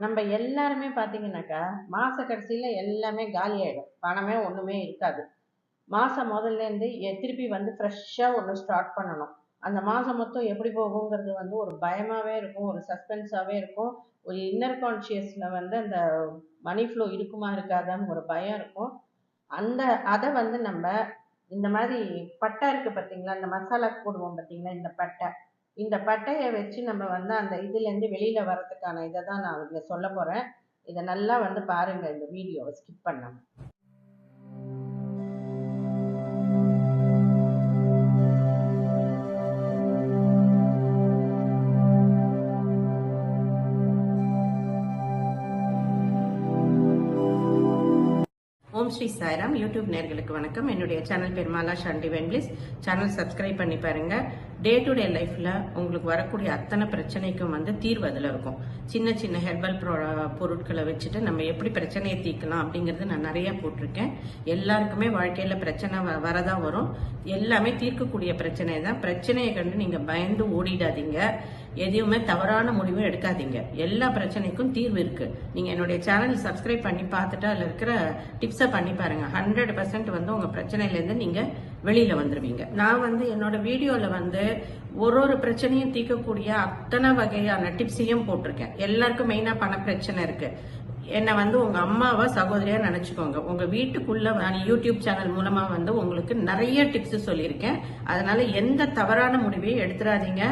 நம்ம எல்லாருமே பார்த்தீங்கன்னாக்கா மாச கடைசியில் எல்லாமே காலி ஆகிடும் பணமே ஒன்றுமே இருக்காது. மாதம் முதல்ல இருந்து திருப்பி வந்து ஃப்ரெஷ்ஷாக ஒன்று ஸ்டார்ட் பண்ணணும். அந்த மாதம் மொத்தம் எப்படி போகுங்கிறது வந்து ஒரு பயமாகவே இருக்கும் ஒரு சஸ்பென்ஸாகவே இருக்கும். ஒரு இன்னர் கான்ஷியஸில் வந்து அந்த மணி ஃப்ளோ இருக்குமா இருக்காதான்னு ஒரு பயம் இருக்கும். அந்த அதை வந்து நம்ம இந்த மாதிரி பட்டை இருக்குது பார்த்தீங்களா இந்த மசாலா போடுவோம் பார்த்தீங்களா இந்த பட்டை. இந்த பட்டையை வச்சு நம்ம வந்து அந்த இதுலேருந்து வெளியில் வர்றதுக்கான இதை தான் நான் இங்க சொல்ல போகிறேன் இதை நல்லா வந்து பாருங்கள் இந்த வீடியோவை ஸ்கிப் பண்ணாமல் ஓம் ஸ்ரீ சாய்ராம் யூடியூப் நேர்களுக்கு வணக்கம். என்னுடைய சேனல் பேர் மாலா ஷாண்டி வென்பிளிஸ் சேனல் சப்ஸ்கிரைப் பண்ணி பாருங்க. டே டு டே லைஃப்ல உங்களுக்கு வரக்கூடிய அத்தனை பிரச்சனைக்கும் வந்து தீர்வு அதில் இருக்கும். சின்ன சின்ன ஹெர்பல் பொருட்களை வச்சுட்டு நம்ம எப்படி பிரச்சனையை தீர்க்கலாம் அப்படிங்கறது நான் நிறைய போட்டிருக்கேன். எல்லாருக்குமே வாழ்க்கையில பிரச்சனை வ- வரதான் வரும். எல்லாமே தீர்க்கக்கூடிய பிரச்சனை தான். பிரச்சனையை கண்டு நீங்க பயந்து ஓடிடாதீங்க. எதையுமே தவறான முடிவும் எடுக்காதீங்க. எல்லா பிரச்சனைக்கும் தீர்வு இருக்கு. நீங்க என்னுடைய சேனல் சப்ஸ்கிரைப் பண்ணி பார்த்துட்டு அதுல இருக்கிற டிப்ஸை பண்ணி பாருங்க. ஹண்ட்ரட் பர்சன்ட் வந்து உங்க பிரச்சனையிலேருந்து நீங்க வெளியில வந்துருவீங்க. நான் வந்து என்னோட வீடியோல வந்து ஒரு ஒரு பிரச்சனையும் தீர்க்கக்கூடிய அத்தனை வகையான டிப்ஸையும் போட்டிருக்கேன். எல்லாருக்கும் மெயினா பண பிரச்சனை இருக்கு. என்னை வந்து உங்கள் அம்மாவை சகோதரியாக நினச்சிக்கோங்க. உங்கள் வீட்டுக்குள்ளே நான் யூடியூப் சேனல் மூலமாக வந்து உங்களுக்கு நிறைய டிப்ஸ் சொல்லியிருக்கேன். அதனால் எந்த தவறான முடிவையும் எடுத்துடாதீங்க.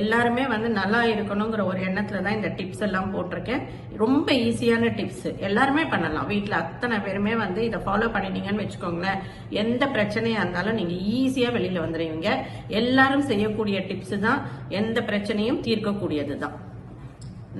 எல்லாருமே வந்து நல்லா இருக்கணுங்கிற ஒரு எண்ணத்தில் தான் இந்த டிப்ஸ் எல்லாம் போட்டிருக்கேன். ரொம்ப ஈஸியான டிப்ஸ் எல்லாருமே பண்ணலாம். வீட்டில் அத்தனை பேருமே வந்து இதை ஃபாலோ பண்ணிட்டீங்கன்னு வச்சுக்கோங்களேன். எந்த பிரச்சனையாக இருந்தாலும் நீங்கள் ஈஸியாக வெளியில் வந்துடுவீங்க. எல்லாரும் செய்யக்கூடிய டிப்ஸ் தான் எந்த பிரச்சனையும் தீர்க்கக்கூடியது தான்.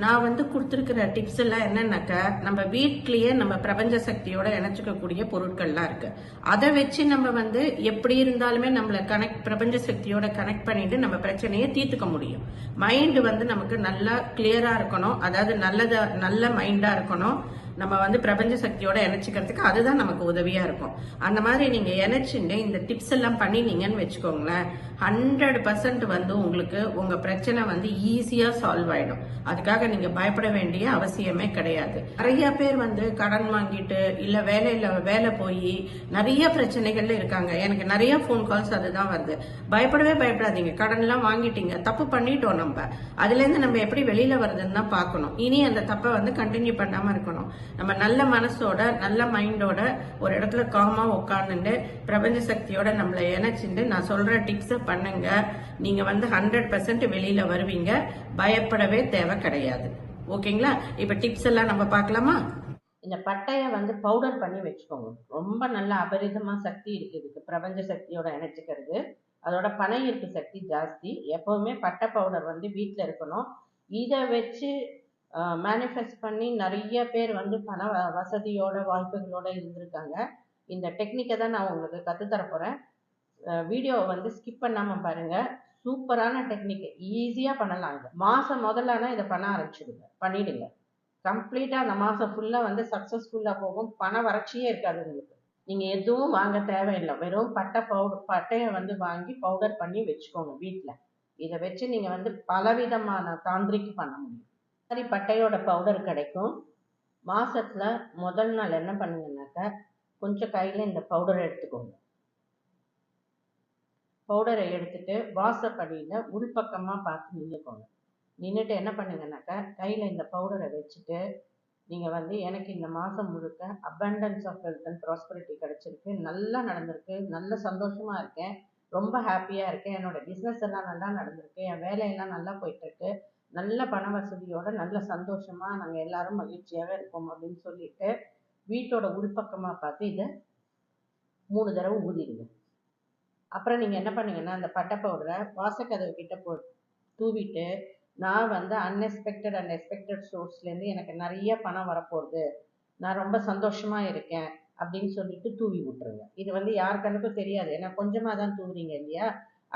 நான் வந்து கொடுத்துருக்கிற டிப்ஸ் எல்லாம் என்னன்னாக்கா நம்ம வீட்லயே நம்ம பிரபஞ்ச சக்தியோட இணைச்சிக்கக்கூடிய பொருட்கள்லாம் இருக்கு. அதை வச்சு நம்ம வந்து எப்படி இருந்தாலுமே நம்மளை கனெக்ட் பிரபஞ்ச சக்தியோட கனெக்ட் பண்ணிட்டு நம்ம பிரச்சனையை தீர்த்துக்க முடியும். மைண்டு வந்து நமக்கு நல்லா கிளியரா இருக்கணும். அதாவது நல்லதா நல்ல மைண்டா இருக்கணும். நம்ம வந்து பிரபஞ்ச சக்தியோட இணைச்சிக்கிறதுக்கு அதுதான் நமக்கு உதவியா இருக்கும். அந்த மாதிரி நீங்க இணைச்சுட்டு இந்த டிப்ஸ் எல்லாம் பண்ணினீங்கன்னு வச்சுக்கோங்களேன் ஹண்ட்ரட் பர்சன்ட் வந்து உங்களுக்கு உங்க பிரச்சனை வந்து ஈஸியா சால்வ் ஆயிடும். அதுக்காக நீங்க பயப்பட வேண்டிய அவசியமே கிடையாது. நிறைய பேர் வந்து கடன் வாங்கிட்டு இல்ல வேலையில வேலை போய் நிறைய பிரச்சனைகள்ல இருக்காங்க. எனக்கு நிறைய ஃபோன் கால்ஸ் அதுதான் வருது. பயப்படவே பயப்படாதீங்க. கடன் எல்லாம் வாங்கிட்டீங்க. தப்பு பண்ணிட்டோம் நம்ம. அதுல இருந்து நம்ம எப்படி வெளியில வருதுன்னு தான் பார்க்கணும். இனி அந்த தப்பை வந்து கண்டினியூ பண்ணாம இருக்கணும். நம்ம நல்ல மனசோட நல்ல மைண்டோட ஒரு இடத்துல காமா உட்காந்துட்டு பிரபஞ்ச சக்தியோட நம்மளை இணைச்சிட்டு நான் சொல்ற டிப்ஸை பண்ணுங்க. நீங்க வந்து ஹண்ட்ரட் பர்சன்ட் வெளியில வருவீங்க. பயப்படவே தேவை கிடையாது. ஓகேங்களா? இப்ப டிப்ஸ் எல்லாம் நம்ம பார்க்கலாமா? இந்த பட்டையை வந்து பவுடர் பண்ணி வச்சுக்கோங்க. ரொம்ப நல்ல அபரிதமா சக்தி இருக்கு இதுக்கு. பிரபஞ்ச சக்தியோட இணைச்சிக்கிறது. அதோட பண ஈர்ப்பு சக்தி ஜாஸ்தி. எப்பவுமே பட்டை பவுடர் வந்து வீட்டில் இருக்கணும். இதை வச்சு மேனிஃபெஸ்ட் பண்ணி நிறைய பேர் வந்து பண வசதியோட வாய்ப்புகளோட இருந்திருக்காங்க. இந்த டெக்னிக்கை தான் நான் உங்களுக்கு கற்றுத்தர போகிறேன் வீடியோவை வந்து ஸ்கிப் பண்ணாமல் பாருங்கள் சூப்பரான டெக்னிக் ஈஸியாக பண்ணலாம் இது. மாதம் முதல்லனா இதை பண்ண ஆரம்பிச்சிடுங்க. பண்ணிடுங்க. கம்ப்ளீட்டாக அந்த மாதம் ஃபுல்லாக வந்து சக்ஸஸ்ஃபுல்லாக போகும். பண வறட்சியே இருக்காது உங்களுக்கு. நீங்கள் எதுவும் வாங்க தேவையில்லை. வெறும் பட்டை பவுடர் பட்டையை வந்து வாங்கி பவுடர் பண்ணி வச்சுக்கோங்க வீட்டில் இதை வச்சு நீங்கள் வந்து பலவிதமான தாந்திரிக்கு பண்ண முடியும். மாதிரி பட்டையோட பவுடர் கிடைக்கும். மாசத்துல முதல் நாள் என்ன பண்ணுங்கன்னாக்கா கொஞ்சம் கையில் இந்த பவுடரை எடுத்துக்கோங்க. பவுடரை எடுத்துட்டு வாசப்படியில் உள்பக்கமாக பார்த்து நின்றுக்கோங்க நின்றுட்டு என்ன பண்ணுங்கன்னாக்கா கையில் இந்த பவுடரை வச்சுட்டு நீங்கள் வந்து எனக்கு இந்த மாதம் முழுக்க abundance of wealth and prosperity கிடைச்சிருக்கு. நல்லா நடந்திருக்கு. நல்ல சந்தோஷமாக இருக்கேன். ரொம்ப ஹாப்பியாக இருக்கேன். என்னோட பிஸ்னஸ் எல்லாம் நல்லா நடந்திருக்கு. என் வேலையெல்லாம் நல்லா போயிட்டுருக்கு நல்ல பண வசதியோட நல்ல சந்தோஷமாக நாங்கள் எல்லாரும் மகிழ்ச்சியாகவே இருக்கோம் அப்படின்னு சொல்லிட்டு வீட்டோட உள்பக்கமாக பார்த்து இதை மூணு தடவை ஊதிடுங்க. அப்புறம் நீங்கள் என்ன பண்ணுங்கன்னா அந்த பட்டை பவுடரை வாசக்கதவு கிட்ட போ தூவிட்டு நான் வந்து அன்எக்ஸ்பெக்டட் அண்ட் எக்ஸ்பெக்டட் சோர்ஸ்லேருந்து எனக்கு நிறைய பணம் வரப்போகுது. நான் ரொம்ப சந்தோஷமா இருக்கேன் அப்படின்னு சொல்லிட்டு தூவி விட்டுருங்க. இது வந்து யார் தெரியாது. ஏன்னா கொஞ்சமாக தான் தூவுறீங்க இல்லையா?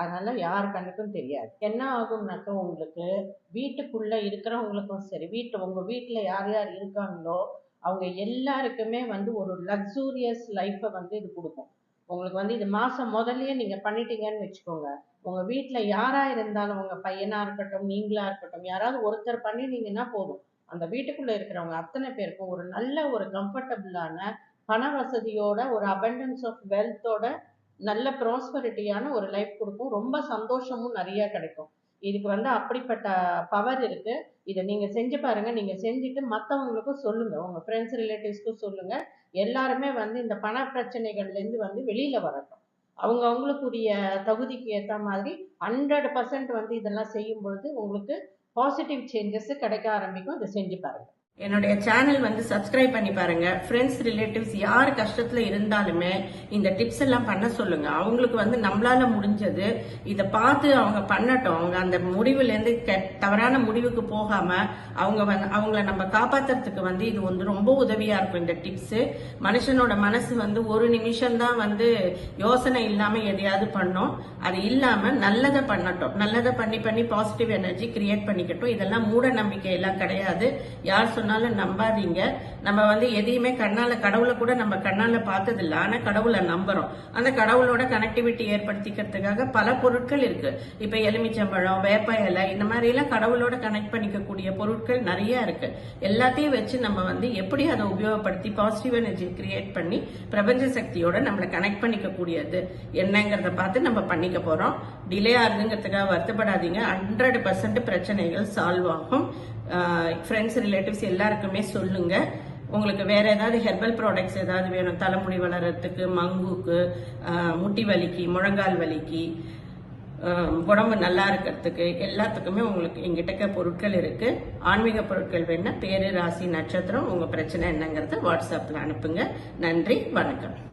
அதனால யார் கண்ணுக்கும் தெரியாது. என்ன ஆகும்னாக்கா உங்களுக்கு வீட்டுக்குள்ள இருக்கிறவங்களுக்கும் சரி வீட்டு உங்க வீட்டில் யார் யார் இருக்காங்களோ அவங்க எல்லாருக்குமே வந்து ஒரு லக்ஸூரியஸ் லைஃப்பை வந்து இது கொடுக்கும். உங்களுக்கு வந்து இது மாசம் முதல்லயே நீங்க பண்ணிட்டீங்கன்னு வச்சுக்கோங்க. உங்க வீட்டில் யாரா இருந்தாலும் உங்க பையனா இருக்கட்டும் நீங்களா இருக்கட்டும் யாராவது ஒருத்தர் பண்ணினீங்கன்னா போதும். அந்த வீட்டுக்குள்ள இருக்கிறவங்க அத்தனை பேருக்கும் ஒரு நல்ல ஒரு கம்ஃபர்டபுளான பண வசதியோட ஒரு அபண்டன்ஸ் ஆஃப் வெல்த்தோட நல்ல ப்ராஸ்பரிட்டியான ஒரு லைஃப் கொடுக்கும். ரொம்ப சந்தோஷமும் நிறைய கிடைக்கும். இதுக்கு வந்து அப்படிப்பட்ட பவர் இருக்கு. இதை நீங்க செஞ்சு பாருங்க. நீங்க செஞ்சுட்டு மற்றவங்களுக்கும் சொல்லுங்க. உங்க ஃப்ரெண்ட்ஸ் ரிலேட்டிவ்ஸ்க்கும் சொல்லுங்க. எல்லாருமே வந்து இந்த பண பிரச்சனைகள்லேருந்து வந்து வெளியில வரட்டும். அவங்க அவங்களுக்குரிய தகுதிக்கு ஏற்ற மாதிரி ஹண்ட்ரட் பர்சன்ட் வந்து இதெல்லாம் செய்யும் பொழுது உங்களுக்கு பாசிட்டிவ் சேஞ்சஸ் கிடைக்க ஆரம்பிக்கும். இதை செஞ்சு பாருங்க. என்னுடைய சேனல் வந்து சப்ஸ்கிரைப் பண்ணி பாருங்க. ஃப்ரெண்ட்ஸ் ரிலேட்டிவ்ஸ் யார் கஷ்டத்துல இருந்தாலுமே இந்த டிப்ஸ் எல்லாம் பண்ண சொல்லுங்க. அவங்களுக்கு வந்து நம்மளால முடிஞ்சது. இதை பார்த்து அவங்க பண்ணட்டும். அவங்க அந்த முடிவுல இருந்து தவறான முடிவுக்கு போகாம அவங்க வந்து அவங்கள நம்ம காப்பாத்துறதுக்கு வந்து இது வந்து ரொம்ப உதவியா இருக்கும் இந்த டிப்ஸ் மனுஷனோட மனசு வந்து ஒரு நிமிஷம் தான் வந்து யோசனை இல்லாம எதையாவது பண்ணும். அது இல்லாம நல்லதை பண்ணட்டும். நல்லதை பண்ணி பண்ணி பாசிட்டிவ் எனர்ஜி கிரியேட் பண்ணிக்கட்டும். இதெல்லாம் மூட நம்பிக்கை எல்லாம் கிடையாது. யார் சொன்னாலும் நம்பாதீங்க. நம்ம வந்து எதையுமே கண்ணால கடவுளை கூட நம்ம கண்ணால பார்த்தது இல்லை ஆனா கடவுளை நம்புறோம். அந்த கடவுளோட கனெக்டிவிட்டி ஏற்படுத்திக்கிறதுக்காக பல பொருட்கள் இருக்கு. இப்ப எலுமிச்சம்பழம் வேப்ப இலை இந்த மாதிரி எல்லாம் கடவுளோட கனெக்ட் பண்ணிக்கக்கூடிய பொருட்கள் நிறைய இருக்கு. எல்லாத்தையும் வச்சு நம்ம வந்து எப்படி அதை உபயோகப்படுத்தி பாசிட்டிவ் எனர்ஜி கிரியேட் பண்ணி பிரபஞ்ச சக்தியோட நம்மளை கனெக்ட் பண்ணிக்க கூடியது என்னங்கிறத பார்த்து நம்ம பண்ணிக்க போறோம். டிலே ஆகுதுங்கிறதுக்காக வருத்தப்படாதீங்க. ஹண்ட்ரட் பர்சன்ட் பிரச்சனைகள் சால்வ் ஆகும். ஃப்ரெண்ட்ஸ் ரிலேட்டிவ்ஸ் எல்லாருக்குமே சொல்லுங்க. உங்களுக்கு வேற ஏதாவது ஹெர்பல் ப்ராடக்ட்ஸ் ஏதாவது வேணும். தலைமுடி வளர்றதுக்கு மங்குக்கு முட்டி வலிக்கு முழங்கால் வலிக்கு உடம்பு நல்லா இருக்கிறதுக்கு எல்லாத்துக்குமே உங்களுக்கு எங்கிட்ட பொருட்கள் இருக்கு. ஆன்மீக பொருட்கள் வேணா பேரு ராசி நட்சத்திரம் உங்க பிரச்சனை என்னங்கிறத வாட்ஸ்அப்ல அனுப்புங்க. நன்றி வணக்கம்.